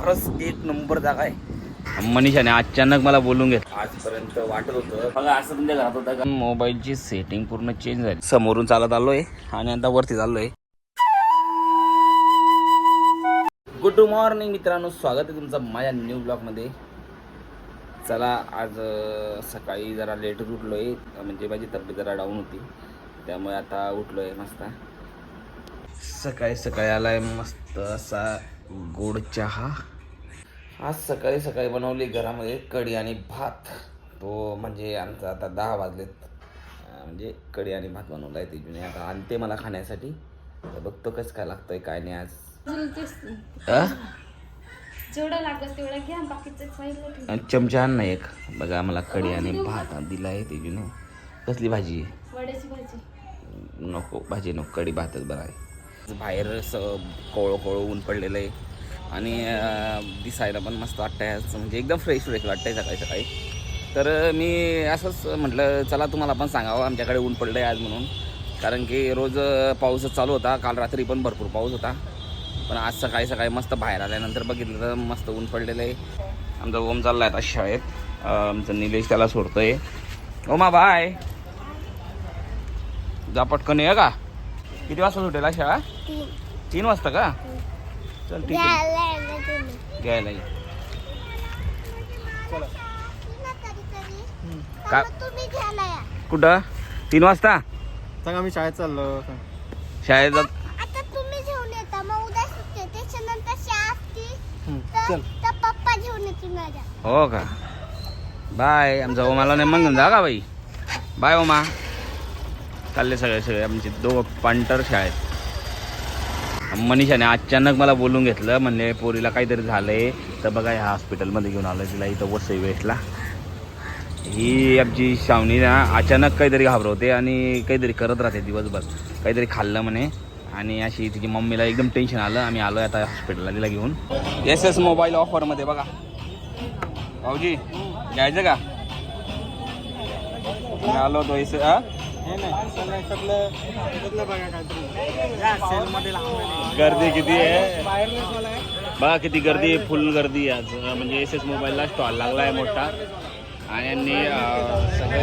खरंच एक नंबर जागा आहे. मनीषाने अचानक मला बोलून घेतलं. आजपर्यंत वाटत होतं. बघा असं तुमच्या घरात होतं का? मोबाईलची सेटिंग पूर्ण चेंज झाली. समोरून चालत आलोय आणि आता वरती चाललोय. गुड मॉर्निंग मित्रांनो स्वागत आहे तुमचं माझ्या न्यू ब्लॉगमध्ये चला आज सकाळी जरा लेट उठलो आहे म्हणजे माझी तब्येत जरा डाऊन होती. त्यामुळे आता उठलो आहे मस्त. सकाळी सकाळी आलाय मस्त असा गोड चहा. आज सकाळी सकाळी बनवली घरामध्ये कढी आणि भात. तो म्हणजे आमचा आता दहा वाजलेत. म्हणजे कढी आणि भात बनवला आहे तिजूने आता आणते मला खाण्यासाठी. तर बघतो कसं काय लागतंय काय नाही आज. अं? जेवढं लागत तेवढं घ्या बाकीचं साईडला ठेवा. आणि चमचा आण ना एक. बघा मला कढी आणि भात दिला आहे तिजूने कसली भाजी? आहे वड्याची भाजी. नको भाजी नको. कढी भातच बरं आहे. बाहेर असं कोळं कोळं ऊन पडलेलं आहे. आणि दिसायला पण मस्त वाटतंय. असं म्हणजे एकदम फ्रेश फ्रेश वाटतंय सकाळी सकाळी. तर मी असंच म्हटलं चला तुम्हाला पण सांगावं आमच्याकडे ऊन पडलं आहे आज म्हणून. कारण की रोज पाऊसच चालू होता. काल रात्री पण भरपूर पाऊस होता. पण आज सकाळी सकाळी मस्त बाहेर आल्यानंतर बघितलं तर मस्त ऊन पडलेलं आहे. आमचा ओम चालला आहे आता शाळेत. आमचं निलेश त्याला सोडतोय. ओमा बाय. जा पटकन ये का? किती वाजता सुटेल हा शाळा तीन वाजता का? चल ठीक आहे. घ्यायला ये. का कुठं? तीन वाजता? सांग आम्ही शाळेत चाललो. शाळेत जात आता तुम्ही घेऊन येता. मग उद्या सुट्टी त्याच्यानंतर शाळा असती तर चल. तर पप्पा घेऊन येतील माझ्या. हो का? बाय. आमचा ओमाला नाही मग जा का बाई? बाय ओमा. चालले सगळे सगळे आमचे दोघं पांटर शाळेत. मनीषाने अचानक मला बोलून घेतलं म्हणले पोरीला काहीतरी झालंय. तर बघा ह्या हॉस्पिटलमध्ये घेऊन आलं तिला इथं वसई वेस्टला ही आमची शावणी ना अचानक काहीतरी घाबरवते आणि काहीतरी करत राहते दिवसभर. काहीतरी खाल्लं म्हणे. आणि अशी तिची मम्मीला एकदम टेन्शन आलं. आम्ही आलो आता हॉस्पिटलला तिला घेऊन. एस एस मोबाईल ऑफरमध्ये बघा. भाऊजी घ्यायचं का? मी आलो तो एस हे नाही बघा काहीतरी या सेलमध्ये गर्दी किती आहे बाहेरलेच मला आहे. बघा किती गर्दी आहे फुल गर्दी आहे आज म्हणजे एस एस मोबाईलला स्टॉल लागला आहे मोठा आणि यांनी अं, सगळे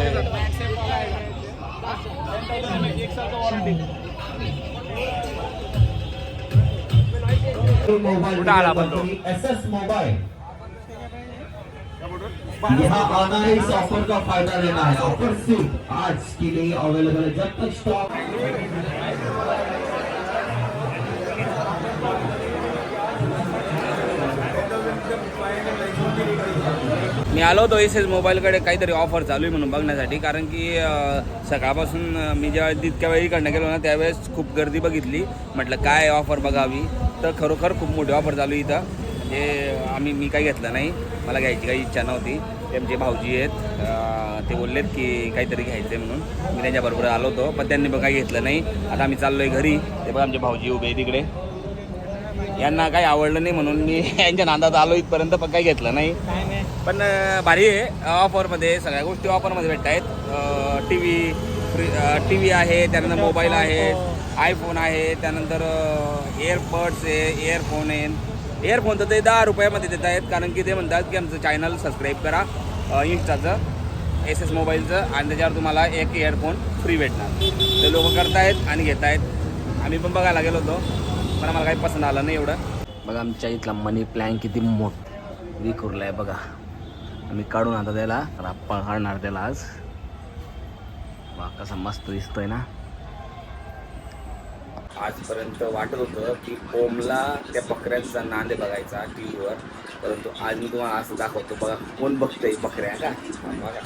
कुठं आला आपण तो? एस एस यहाँ आना है इस ऑफर का फायदा लेना है ऑफर सिर्फ आज के लिए अवेलेबल है जब तक स्टॉक मी आलो होतो एस मोबाईलकडे काहीतरी ऑफर चालू आहे म्हणून बघण्यासाठी. कारण की सकाळपासून मी जेव्हा तितक्या वेळी इकडनं गेलो ना त्यावेळेस खूप गर्दी बघितली. म्हटलं काय ऑफर बघावी? तर खरोखर खूप मोठी ऑफर चालू आहे इथं. म्हणजे आम्ही मी काही घेतलं नाही. मला घ्यायची काही इच्छा नव्हती. ते आमचे भाऊजी आहेत. ते बोललेत की काहीतरी घ्यायचं आहे म्हणून. मी त्यांच्याबरोबर आलो होतो पण त्यांनी पण काही घेतलं नाही. आता आम्ही चाललो आहे घरी. ते बघा आमचे भाऊजी उभे तिकडे यांना काही आवडलं नाही म्हणून मी यांच्या नादात आलो इथपर्यंत पण काही घेतलं नाही. पण भारी आहे. ऑफरमध्ये सगळ्या गोष्टी ऑफरमध्ये भेटत आहेत. T V free T V आहे त्यानंतर मोबाईल आहे आयफोन आहे. त्यानंतर एअरबड्स आहे इयरफोन आहे. एअरफोनचं ते दहा रुपयामध्ये देत आहेत कारण की ते म्हणतात की आमचं चॅनल सबस्क्राईब करा. इंस्टाचं एस एस मोबाईलचं आणि त्याच्यावर तुम्हाला एक एअरफोन फ्री भेटणार. ते लोक करतायत आणि घेत आहेत आम्ही पण बघायला गेलो होतो पण आम्हाला काही पसंत आलं नाही एवढं. बघा आमच्या इथला मनी प्लॅन किती मोठ विखुरला आहे बघा. आम्ही काढून आता त्याला राप्पा काढणार त्याला आज. वा कसा मस्त दिसतोय ना. आजपर्यंत वाटत होतं की ओमला त्या बकऱ्यांचा नांदे बघायचा टी व्हीवर परंतु आज मी तुम्हाला असं दाखवतो बघा कोण बघतंय बकऱ्या का बघा.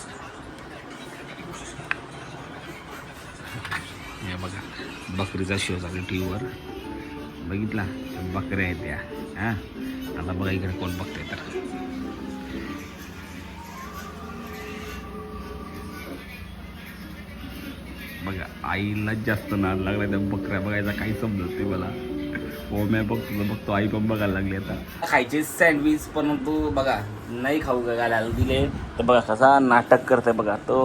हे बघा बकरीचा शो चालू टी व्हीवर बघितला? बकऱ्या आहेत त्या हां? आता बघा इकडे कोण बघतंय तर. आईला जास्त नाद लागला त्या बकऱ्या बघायचा काही समजत नाही मला. हो मी बघतो बघतो आई पण बघायला लागली आता. खायचे सँडविच पण तू बघा नाही खाऊ का घालायला दिले? तर बघा कसा नाटक करतोय बघा तो.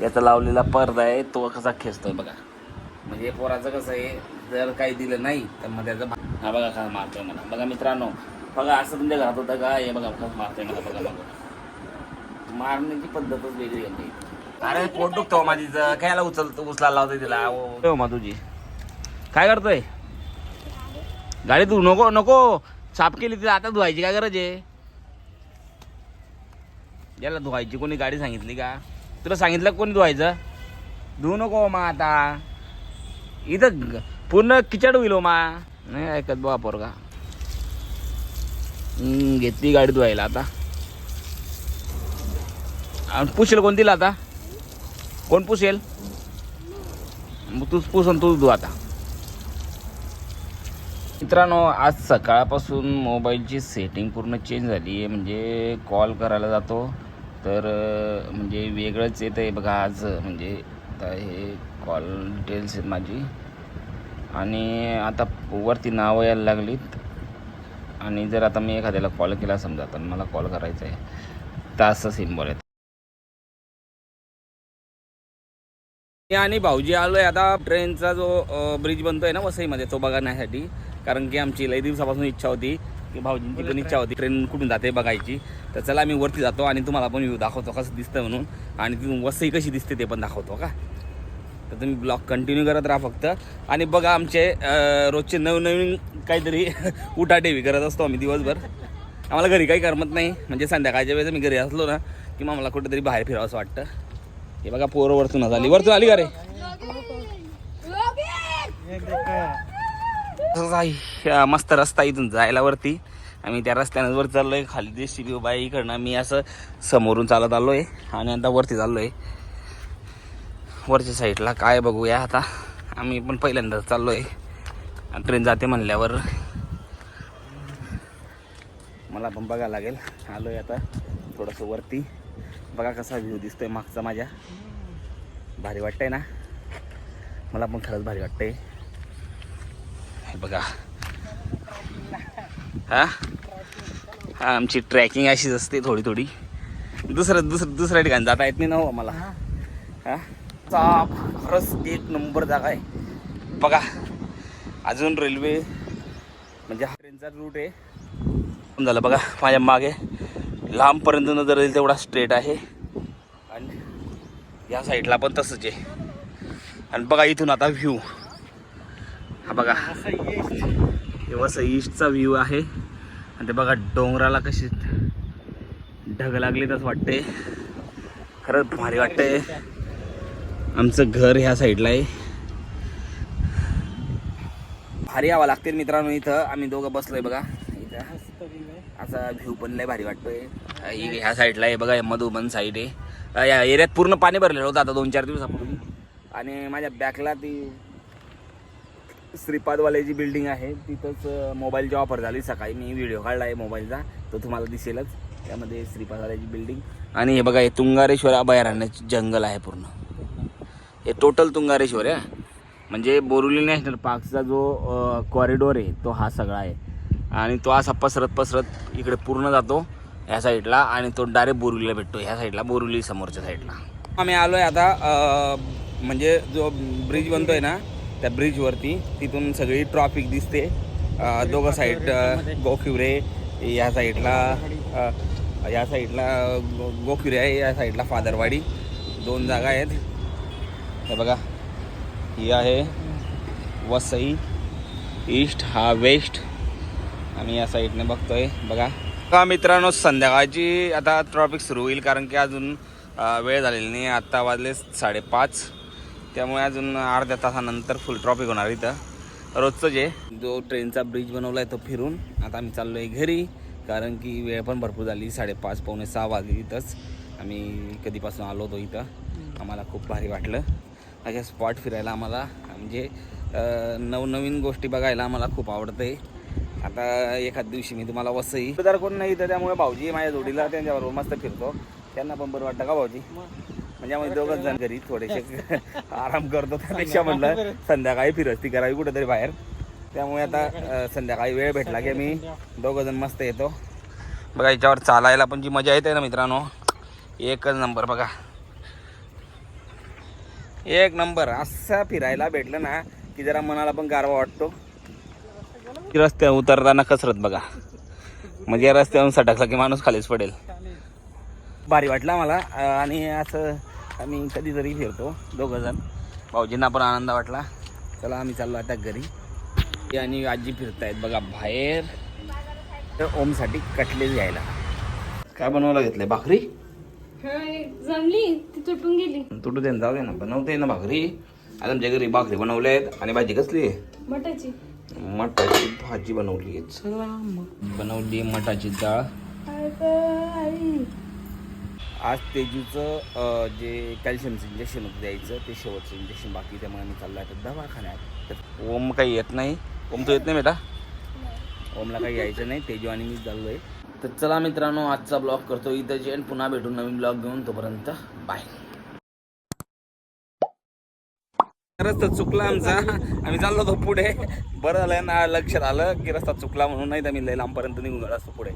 याचा लावलेला पडदा आहे तो कसा खेचतोय बघा. म्हणजे पोराचं कसं आहे जर काही दिलं नाही तर मग त्याचं हा बघा का मारतोय मला बघा मित्रांनो बघा असं तुमच्या घरात होतं का? हे बघा कसं मारतोय मला बघा बघा मारण्याची पद्धतच वेगळी आहे. अरे पोट दुखतो हो माझीचं कायला उचलतो उचलायला लावतोय तिला. हो मा तुझी काय करतोय? गाडी तू नको नको. साफ केली तिला आता धुवायची काय गरज आहे? याला धुवायची कोणी गाडी सांगितली का? तुला सांगितलं का कोणी धुवायचं? धुवू नको मा आता. इथं ग- पूर्ण किचड होईल हो मा. नाही ऐकत बा पोरगा. हम्म, घेतली गाडी धुवायला आता. आणि पुसेल कोण आता? कोण पुसेल? मग तूच पुसन तूच धु आता. मित्रांनो आज सकाळपासून मोबाईलची सेटिंग पूर्ण चेंज झाली आहे. म्हणजे कॉल करायला जातो तर म्हणजे वेगळंच येतं आहे बघा आज. म्हणजे आता हे कॉल डिटेल्स आहेत माझी. आणि आता वरती नावं यायला लागलीत. आणि जर आता मी एखाद्याला कॉल केला समजा तर मला कॉल करायचा आहे. तर असं सिम्बॉल आहे मी आणि भाऊजी आलोय आता. ट्रेनचा जो ब्रिज बनतोय ना वसईमध्ये तो बघण्यासाठी. कारण की आमची लई दिवसापासून इच्छा होती की भाऊजींची पण इच्छा होती. ट्रेन कुठून जाते बघायची. तर चला आम्ही वरती जातो आणि तुम्हाला पण व्ह्यू दाखवतो कसं दिसतं म्हणून. आणि तिथून वसई कशी दिसते ते पण दाखवतो का? तर तुम्ही ब्लॉग कंटिन्यू करत राहा फक्त. आणि बघा आमचे रोजचे नवनवीन काहीतरी उठाठेवी करत असतो आम्ही दिवसभर. आम्हाला घरी काही करमत नाही. म्हणजे संध्याकाळच्या वेळेस मी घरी असलो ना की मग मला कुठेतरी बाहेर फिरावं असं वाटतं. हे बघा पोरं वरतून आली. वरतून आली का रे? आहे. मस्त रस्ता इथून जायला वरती आम्ही त्या रस्त्यानं वर चाललोय. खाली दिसती व्यू बाई इकडनं मी असं समोरून चालत आलोय आणि आता वरती चाललोय. वरच्या साईडला काय बघूया आता. आम्ही पण पहिल्यांदा चाललोय. ट्रेन जाते म्हणल्यावर. मला पण बघायला लागेल. आलोय आता थोडंसं वरती. बघा कसा व्ह्यू दिसतोय मागचा माझ्या. भारी वाटतंय ना? मला पण खरंच भारी वाटतंय. बघा. हा? हा आमची ट्रॅकिंग अशीच असते थोडी थोडी. दुसरं दुसरं दुसऱ्या ठिकाणी जाता येत नाही ना हो मला. हा? चा- खरंच एक नंबर जागा आहे. बघा. अजून रेल्वे म्हणजे हा ट्रेनचा रूट आहे. झालं बघा माझ्या मागे. लांबपर्यंत नजर येईल तेवढा स्ट्रेट आहे. आणि या साईडला पण तसंच आहे. आणि बघा इथून आता व्ह्यू हा बघा. हे वसई ईस्टचा व्ह्यू आहे. आणि ते बघा डोंगराला कशी ढग लागली तसं वाटते खरंच भारी वाटतंय. आमचं घर ह्या साईडला आहे. भारी यावं लागते मित्रांनो इथं. आम्ही दोघं बसलोय बघा. इथं. असा व्ह्यू पण लय भारी वाटतोय. ही ह्या साईडला आहे बघा मधुबन साईड आहे. या एरियात पूर्ण पाणी भरलेलं होतं आता दोन चार दिवसापूर्वी. आणि माझ्या बॅकला ती श्रीपादवाल्याची बिल्डिंग आहे. तिथंच मोबाईलची ऑफर झाली. सकाळी मी व्हिडिओ काढला आहे मोबाईलचा तो तुम्हाला दिसेलच. त्यामध्ये श्रीपादवाल्याची बिल्डिंग आणि हे बघा हे तुंगारेश्वर अभयारण्याचे जंगल आहे पूर्ण. हे टोटल तुंगारेश्वर आहे. म्हणजे बोरुली नॅशनल पार्कचा जो कॉरिडोर आहे तो हा सगळा आहे. आणि तो असा पसरत पसरत इकडे पूर्ण जातो ह्या साईडला आणि तो डायरेक्ट बोरिवलीला भेटतो. ह्या साईडला बोरुली समोरच्या साईडला. आम्ही आलो आहे आता म्हणजे जो ब्रिज बनतोय ना त्या ब्रिजवरती तिथून सगळी ट्रॉफिक दिसते. दोघं साईड गोखिवरे या साईडला या साईडला गोखिवरे आहे या साईडला फादरवाडी. दोन जागा आहेत. हे बघा ही आहे वसई ईस्ट हा वेस्ट. आम्ही या साईडने बघतोय. बघा. का मित्रांनो संध्याकाळची आता ट्रॉफिक सुरू होईल कारण की अजून वेळ झालेली नाही. आत्ता वाजले साडेपाच. त्यामुळे अजून अर्ध्या तासानंतर फुल ट्रॉफिक होणार इथं. रोजचं जे जो ट्रेनचा ब्रिज बनवला आहे तो फिरून आता आम्ही चाललो आहे घरी. कारण की वेळ पण भरपूर झाली. साडेपाच पावणे सहा वाजली इथंच. आम्ही कधीपासून आलो होतो इथं. आम्हाला खूप भारी वाटलं. अशा स्पॉट फिरायला आम्हाला. म्हणजे नवनवीन गोष्टी बघायला आम्हाला खूप आवडतं आता एखाद दिवशी मी तुम्हाला वसई. तर कोण नाही तर त्यामुळे भाऊजी माझ्या जोडीला त्यांच्याबरोबर मस्त फिरतो. त्यांना पण बरं वाटतं का भाऊजी? म्हणजे आम्ही दोघंच जण घरी थोडेसे आराम करतो त्यापेक्षा म्हटलं संध्याकाळी फिरस्ती करावी कुठेतरी बाहेर. त्यामुळे आता संध्याकाळी. वेळ भेटला की मी दोघं जण मस्त येतो. बघा याच्यावर चालायला पण जी मजा येते ना मित्रांनो एकच नंबर बघा. एक नंबर असं फिरायला भेटलं ना की जरा मनाला पण गारवा वाटतो. रस्त्यावर उतरताना कसरत बघा. म्हणजे या रस्त्यावरून सटकला की माणूस खालीच पडेल. भारी वाटलं मला आणि असं आम्ही कधीतरी फिरतो दोघं जण. भाऊजींना पण आनंद वाटला. चला आम्ही चाललो आता घरी. आणि आजी फिरतायत बघा बाहेर. तर ओमसाठी कटलेट घ्यायला. काय बनवायला घेतलंय? भाकरी? जमली. ती तुटून गेली. तुटू दे ना, जाऊ दे ना. बनवते ना भाकरी. आता आमच्या घरी भाकरी बनवल्या आहेत आणि भाजी कसली आहे? मटाची. मटाची भाजी बनवली आहे. चला मग. बनवली मटाची डाळ. आज तेजूचं जे कॅल्शियमचं इंजेक्शन होतं द्यायचं ते शेवटचं इंजेक्शन बाकी त्यामुळे मी चाललो आता दवाखान्यात. तर ओम काही येत नाही. ओम तो येत नाही बेटा. ओमला काही यायचं नाही. तेजू आणि मी चाललो आहे तर चला मित्रांनो आजचा ब्लॉग करतो इथं जे पुन्हा भेटू नवीन ब्लॉग घेऊन तोपर्यंत बाय रस्ता चुकला आमचा. आम्ही चाललो होतो पुढे. बरं झालं ना लक्षात आलं की रस्ता चुकला म्हणून नाही तर मी लय लांबपर्यंत निघून गेलो असतो पुढे.